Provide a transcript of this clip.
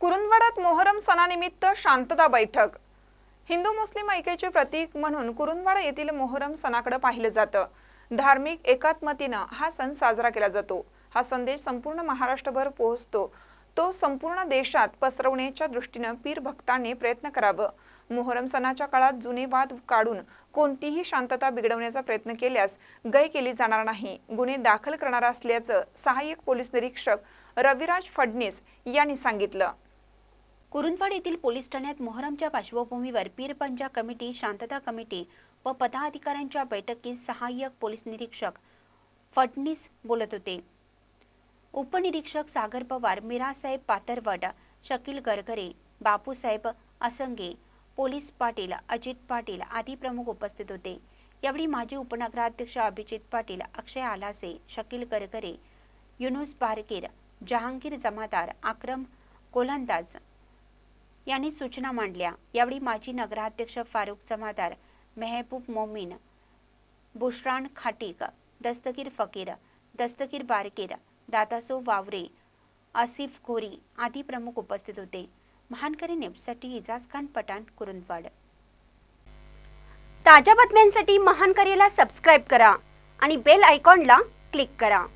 कुरुंदवाडात मोहरम सणानिमित्त शांतता बैठक. हिंदू मुस्लिम ऐक्याचे प्रतीक म्हणून कुरुंदवाडा येथील मोहरम सणाकडे पाहिलं जातं. धार्मिक एकात्मतेनं हा सण साजरा केला जातो. हा संदेश संपूर्ण महाराष्ट्रभर पोहोचतो. तो संपूर्ण देशात पसरवण्याच्या दृष्टीनं पीर भक्तांनी प्रयत्न करावं. मोहरम सणाच्या काळात जुने वाद काढून कोणतीही शांतता बिघडवण्याचा प्रयत्न केल्यास गय केली जाणार नाही. गुन्हे दाखल करणार असल्याचं सहाय्यक पोलीस निरीक्षक रविराज फडणीस यांनी सांगितलं. कुरुंदवाड येथील पोलीस ठाण्यात मोहरमच्या पार्श्वभूमीवर पीरपंजा कमिटी शांतता कमिटी व पदाधिकाऱ्यांच्या बैठकीत सहाय्यक पोलीस निरीक्षक फडणीस बोलत होते. उपनिरीक्षक सागर पवार मीरासाहेब पातरवड शकील गरगरे बापूसाहेब असंगे पोलीस पाटील अजित पाटील आदी प्रमुख उपस्थित होते. यावेळी माजी उपनगराध्यक्ष अभिजित पाटील अक्षय आलासे शकील गरगरे युनुस बारकीर जहांगीर जमादार आक्रम गोलंदाज यांनी सूचना मांडल्या. यावेळी माजी नगराध्यक्ष फारुख जमादार मेहबूब मोमीन बुशरान खाटीक दस्तगीर फकीर दस्तगीर बारकीर दादासो वावरे आसिफ घोरी आदी प्रमुख उपस्थित होते. महानकरी नेपसाठी इजाज खान पठाण कुरुंदवाड. ताज्या बातम्यांसाठी महानकरीला सबस्क्राईब करा आणि बेल आयकॉनला क्लिक करा.